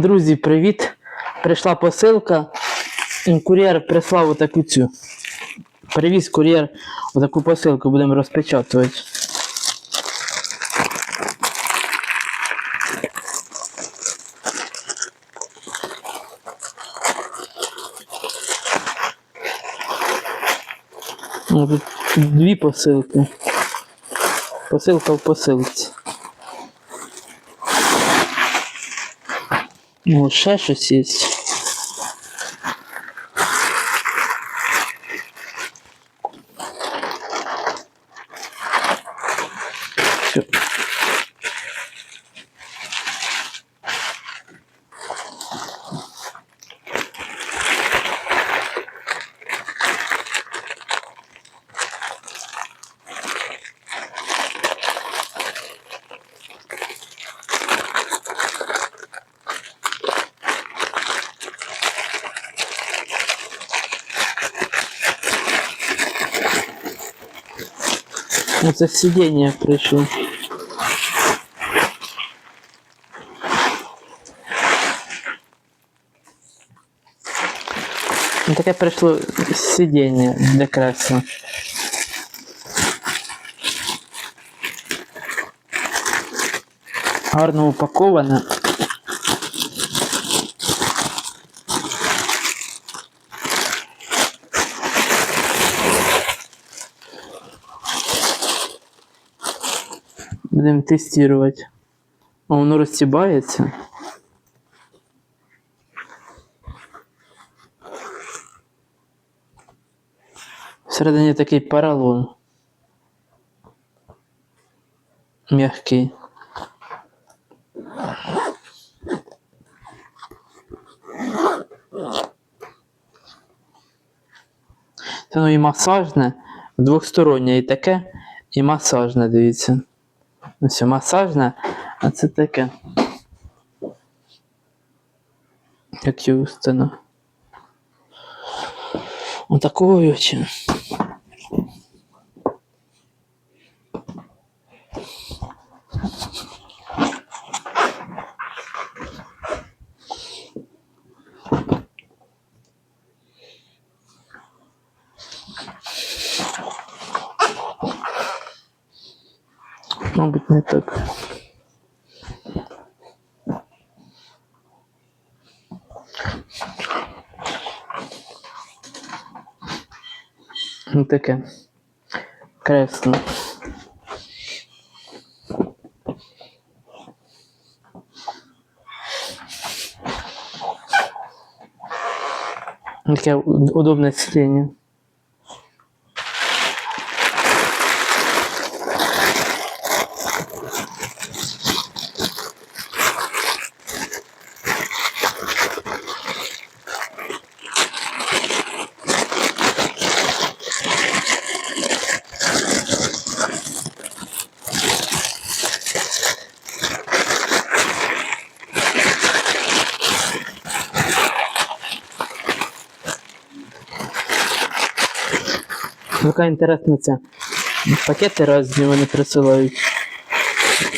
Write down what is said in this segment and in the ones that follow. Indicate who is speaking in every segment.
Speaker 1: Друзі, привіт! Прийшла посилка. Кур'єр прислав отаку цю. Привіз кур'єр отаку посилку, будемо розпечатувати. Ну, тут дві посилки. Посилка в посилці. Ну, ще щось є. Оце сидіння прийшло. Ну, Таке прийшло сидіння для кресла. Гарно упаковане. Будемо тестувати. А воно розтібається. Всередині такий поролон. Мягкий. Це ну і масажне, двохстороннє і таке, і масажне, дивіться. Ось масажне, а це таке. Як Юстина. Отакою чи. Мабуть, не так. Ну таке. Кресло. Таке удобне сидіння. Яка інтересна ця. Пакети різні вони присилають.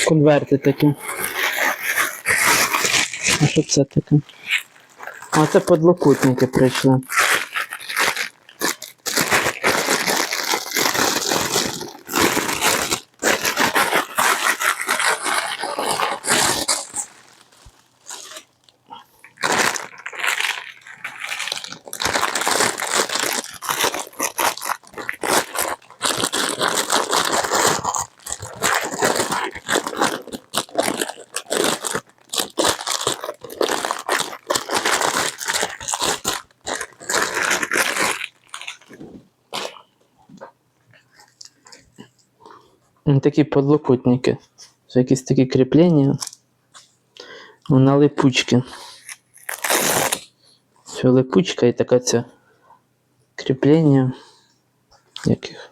Speaker 1: Конверти такі. А що це таке? А це подлокутники прийшли. Такі подлокотники. Це якісь такі кріплення. Ну, На липучки. Це липучка і така ця кріплення. Яких?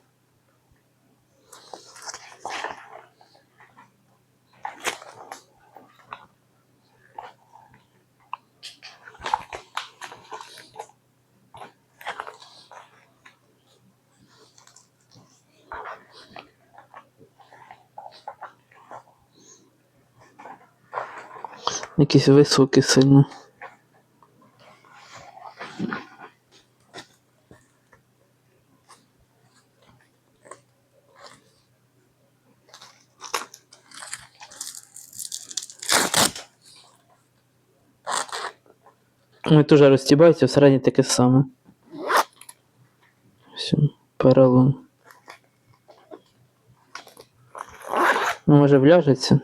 Speaker 1: Якісь високі сильно. Ну, теж розтібаються, всередині таке саме. Все, поролон. Ну, може вляжеться.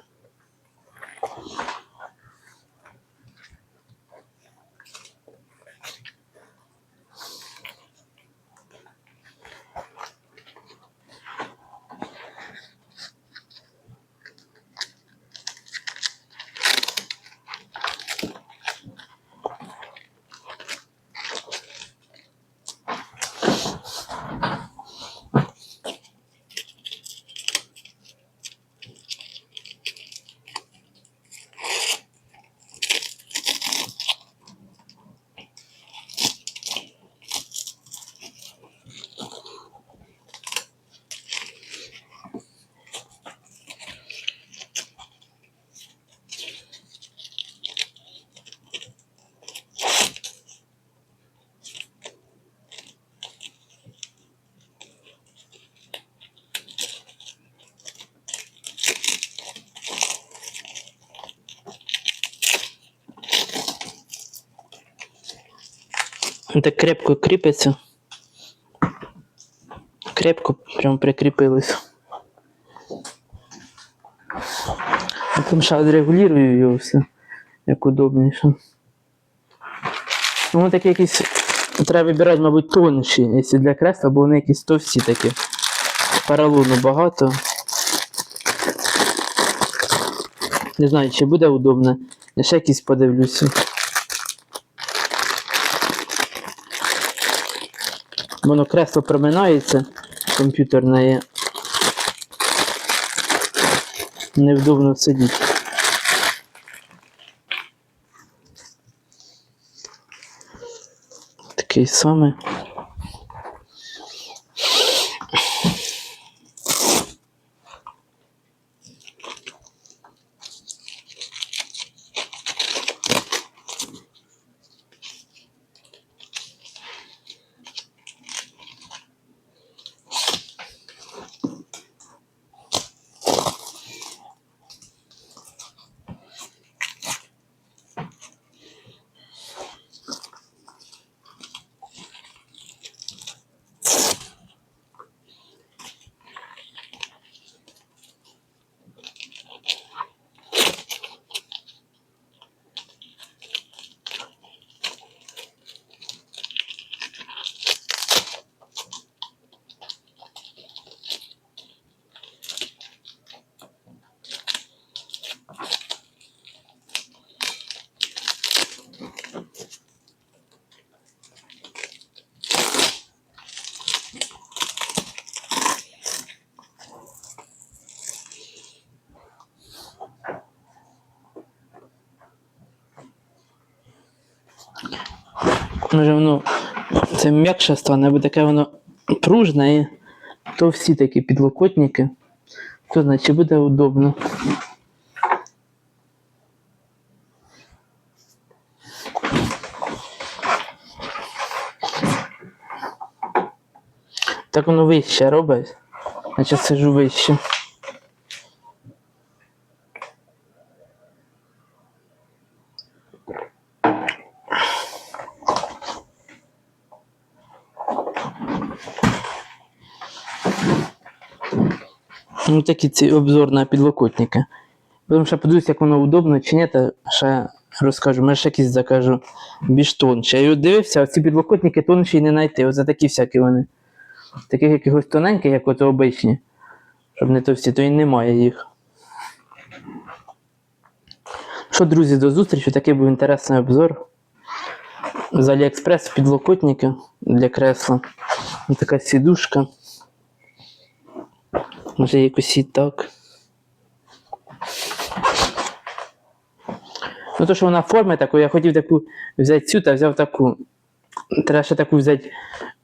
Speaker 1: Так крепко кріпиться. Крепко прям прикріпилось. Потім ще відрегулюю його все, як удобніше. Ну, такі якісь. Треба вибирати, мабуть, тонші, якщо для кресла, бо вони якісь товсті такі. Поролону багато. Не знаю, чи буде удобно. Я ще якісь подивлюся. Воно кресло проминається, комп'ютерне. Невдобно сидіти. Такий самий. Може воно це м'якше стане, бо таке воно пружне і то всі такі підлокотники. То значить буде удобно. Так воно вище робить. Значить сижу вище. Ну, такі ці обзор на підлокотники. Потім ще подивлюсь, як воно удобно чи ні, та ще розкажу. Може, ще якісь закажу більш тонші. Я от дивився, ці підлокотники тонші не знайти. Оце такі всякі вони. Таких якихось тоненьких, як ото обичні. Щоб не товсті, то і немає їх. Що, друзі, до зустрічі. Такий був інтересний обзор. З Аліекспрес підлокотники для кресла. Така сідушка. Може якось і так. Ну то, що вона форми такої, я хотів таку взяти цю та взяв таку. Треба ще таку взяти.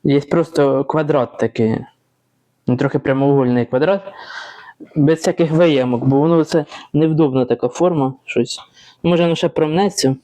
Speaker 1: Є просто квадрат такий. Ну, трохи прямоугольний квадрат. Без всяких виямок, бо воно це невдобна така форма, щось. Може, воно ще промнеться.